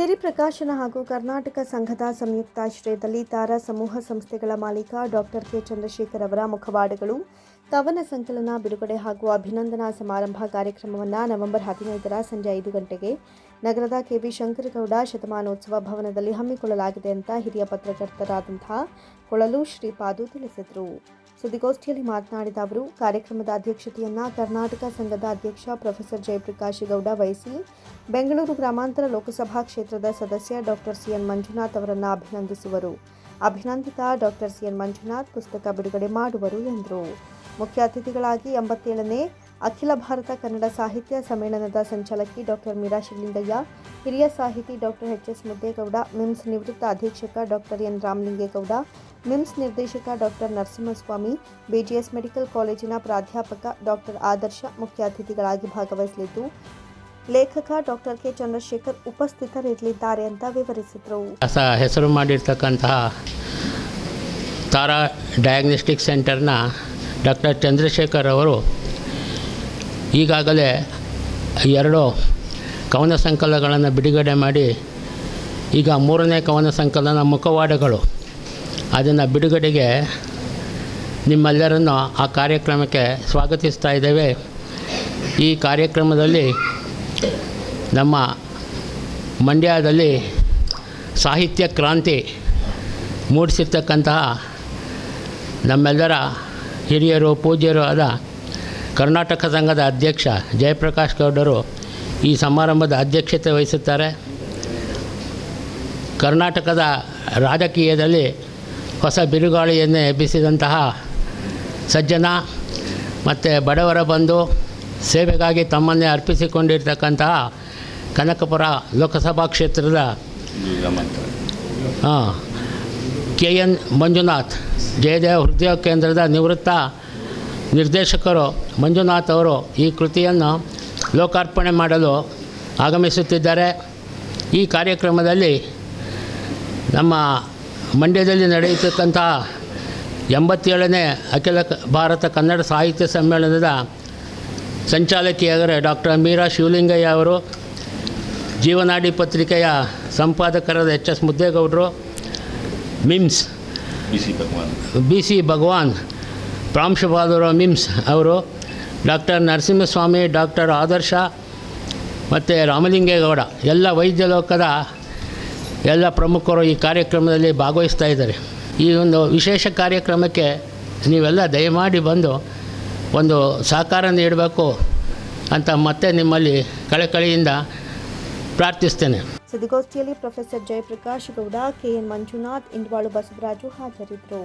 ಸಿರಿ ಪ್ರಕಾಶನ ಹಾಗೂ ಕರ್ನಾಟಕ ಸಂಘದ ಸಂಯುಕ್ತಾಶ್ರಯದಲ್ಲಿ ತಾರಾ ಸಮೂಹ ಸಂಸ್ಥೆಗಳ ಮಾಲೀಕ ಡಾಕ್ಟರ್ ಕೆ ಚಂದ್ರಶೇಖರ್ ಅವರ ಮುಖವಾಡಗಳು, ತವನ ಸಂಕಲನ, ಬಿಡುಗಡೆ ಹಾಗೂ ಅಭಿನಂದನಾ ಸಮಾರಂಭ ಕಾರ್ಯಕ್ರಮವನ್ನು ನವೆಂಬರ್ ಹದಿನೈದರ ಸಂಜೆ ಐದು ಗಂಟೆಗೆ ನಗರದ ಕೆವಿ ಶಂಕರಗೌಡ ಶತಮಾನೋತ್ಸವ ಭವನದಲ್ಲಿ ಹಮ್ಮಿಕೊಳ್ಳಲಾಗಿದೆ ಅಂತ ಹಿರಿಯ ಪತ್ರಕರ್ತರಾದಂತಹ ಕೊಳಲು ಶ್ರೀಪಾದು ತಿಳಿಸಿದರು. ಸುದ್ದಿಗೋಷ್ಠಿಯಲ್ಲಿ ಮಾತನಾಡಿದ ಅವರು, ಕಾರ್ಯಕ್ರಮದ ಅಧ್ಯಕ್ಷತೆಯನ್ನ ಕರ್ನಾಟಕ ಸಂಘದ ಅಧ್ಯಕ್ಷ ಪ್ರೊಫೆಸರ್ ಜಯಪ್ರಕಾಶ್ ಗೌಡ ವಹಿಸಿ ಬೆಂಗಳೂರು ಗ್ರಾಮಾಂತರ ಲೋಕಸಭಾ ಕ್ಷೇತ್ರದ ಸದಸ್ಯ ಡಾಕ್ಟರ್ ಸಿಎನ್ ಮಂಜುನಾಥ್ ಅವರನ್ನು ಅಭಿನಂದಿಸುವರು. ಅಭಿನಂದಿತ ಡಾಕ್ಟರ್ ಸಿಎನ್ ಮಂಜುನಾಥ್ ಪುಸ್ತಕ ಬಿಡುಗಡೆ ಮಾಡುವರು ಎಂದರು. ಮುಖ್ಯ ಅತಿಥಿಗಳಾಗಿ ಎಂಬತ್ತೇಳನೇ ಅಖಿಲ ಭಾರತ ಕನ್ನಡ ಸಾಹಿತ್ಯ ಸಮ್ಮೇಳನದ ಸಂಚಾಲಕಿ ಡಾಕ್ಟರ್ ಮೀರಾ ಶಿವಲಿಂಗಯ್ಯ ಹಿರಿಯ ಸಾಹಿತಿ doctor H S Muddegowda, MIMS ನಿವೃತ್ತ ಅಧೀಕ್ಷಕ ಡಾಕ್ಟರ್ ಎನ್ ರಾಮಲಿಂಗೇಗೌಡ, ಮಿಮ್ಸ್ ನಿರ್ದೇಶಕ ಡಾಕ್ಟರ್ ನರಸಿಂಹಸ್ವಾಮಿ ಬಿಜಿಎಸ್ ಮೆಡಿಕಲ್ ಕಾಲೇಜಿನ ಪ್ರಾಧ್ಯಾಪಕ ಡಾಕ್ಟರ್ ಆದರ್ಶ ಮುಖ್ಯ ಅತಿಥಿಗಳಾಗಿ ಭಾಗವಹಿಸಲಿದ್ದು, ಲೇಖಕ ಡಾಕ್ಟರ್ ಕೆ ಚಂದ್ರಶೇಖರ್ ಉಪಸ್ಥಿತರಿರಲಿದ್ದಾರೆ ಅಂತ ವಿವರಿಸಿದರು. ಹೆಸರು ಮಾಡಿರ್ತಕ್ಕಂತಹ ತಾರಾ ಡಯಾಗ್ನೋಸ್ಟಿಕ್ ಸೆಂಟರ್ನ ಡಾಕ್ಟರ್ ಚಂದ್ರಶೇಖರ್ ಅವರು ಈಗಾಗಲೇ ಎರಡು ಕವನ ಸಂಕಲನಗಳನ್ನು ಬಿಡುಗಡೆ ಮಾಡಿ ಈಗ ಮೂರನೇ ಕವನ ಸಂಕಲನ ಮುಖವಾಡಗಳು. ಅದನ್ನು ಬಿಡುಗಡೆಗೆ ನಿಮ್ಮೆಲ್ಲರನ್ನು ಆ ಕಾರ್ಯಕ್ರಮಕ್ಕೆ ಸ್ವಾಗತಿಸ್ತಾ ಇದ್ದೇವೆ. ಈ ಕಾರ್ಯಕ್ರಮದಲ್ಲಿ ನಮ್ಮ ಮಂಡ್ಯದಲ್ಲಿ ಸಾಹಿತ್ಯ ಕ್ರಾಂತಿ ಮೂಡಿಸಿರ್ತಕ್ಕಂತಹ ನಮ್ಮೆಲ್ಲರ ಹಿರಿಯರು, ಪೂಜ್ಯರು ಆದ ಕರ್ನಾಟಕ ಸಂಘದ ಅಧ್ಯಕ್ಷ ಜಯಪ್ರಕಾಶ್ ಗೌಡರು ಈ ಸಮಾರಂಭದ ಅಧ್ಯಕ್ಷತೆ ವಹಿಸುತ್ತಾರೆ. ಕರ್ನಾಟಕದ ರಾಜಕೀಯದಲ್ಲಿ ಹೊಸ ಬಿರುಗಾಳಿಯನ್ನೇ ಎಬ್ಬಿಸಿದಂತಹ ಸಜ್ಜನ ಮತ್ತು ಬಡವರ ಬಂಧು ಸೇವೆಗಾಗಿ ತಮ್ಮನ್ನೇ ಅರ್ಪಿಸಿಕೊಂಡಿರ್ತಕ್ಕಂತಹ ಕನಕಪುರ ಲೋಕಸಭಾ ಕ್ಷೇತ್ರದ ಹಾಂ, ಕೆ ಎನ್ ಮಂಜುನಾಥ್ ಜಯದೇವ ಹೃದಯ ಕೇಂದ್ರದ ನಿವೃತ್ತ ನಿರ್ದೇಶಕರು ಮಂಜುನಾಥ್ ಅವರು ಈ ಕೃತಿಯನ್ನು ಲೋಕಾರ್ಪಣೆ ಮಾಡಲು ಆಗಮಿಸುತ್ತಿದ್ದಾರೆ. ಈ ಕಾರ್ಯಕ್ರಮದಲ್ಲಿ ನಮ್ಮ ಮಂಡ್ಯದಲ್ಲಿ ನಡೆಯತಕ್ಕಂತಹ ಎಂಬತ್ತೇಳನೇ ಅಖಿಲ ಭಾರತ ಕನ್ನಡ ಸಾಹಿತ್ಯ ಸಮ್ಮೇಳನದ ಸಂಚಾಲಕಿಯಾದರೆ ಡಾಕ್ಟರ್ ಮೀರಾ ಶಿವಲಿಂಗಯ್ಯ ಅವರು ಜೀವನಾಡಿ ಪತ್ರಿಕೆಯ ಸಂಪಾದಕರಾದ H S ಮುದ್ದೇಗೌಡರು MIMS B C Bhagwan. B C Bhagwan ಪ್ರಾಂಶುಪಾಲರು, ಮಿಮ್ಸ್ ಅವರು, ಡಾಕ್ಟರ್ ನರಸಿಂಹಸ್ವಾಮಿ, ಡಾಕ್ಟರ್ ಆದರ್ಶ ಮತ್ತು ರಾಮಲಿಂಗೇಗೌಡ, ಎಲ್ಲ ವೈದ್ಯ ಲೋಕದ ಎಲ್ಲ ಪ್ರಮುಖರು ಈ ಕಾರ್ಯಕ್ರಮದಲ್ಲಿ ಭಾಗವಹಿಸ್ತಾ ಇದ್ದಾರೆ. ಈ ಒಂದು ವಿಶೇಷ ಕಾರ್ಯಕ್ರಮಕ್ಕೆ ನೀವೆಲ್ಲ ದಯಮಾಡಿ ಬಂದು ಒಂದು ಸಹಕಾರ ನೀಡಬೇಕು ಅಂತ ಮತ್ತೆ ನಿಮ್ಮಲ್ಲಿ ಕಳಕಳಿಯಿಂದ ಪ್ರಾರ್ಥಿಸ್ತೇನೆ. ಸುದ್ದಿಗೋಷ್ಠಿಯಲ್ಲಿ ಪ್ರೊಫೆಸರ್ ಜಯಪ್ರಕಾಶ್ ಗೌಡ, ಕೆಎನ್ ಮಂಜುನಾಥ್, ಇಂಡ್ವಾಳು ಬಸವರಾಜು ಹಾಜರಿದ್ದರು.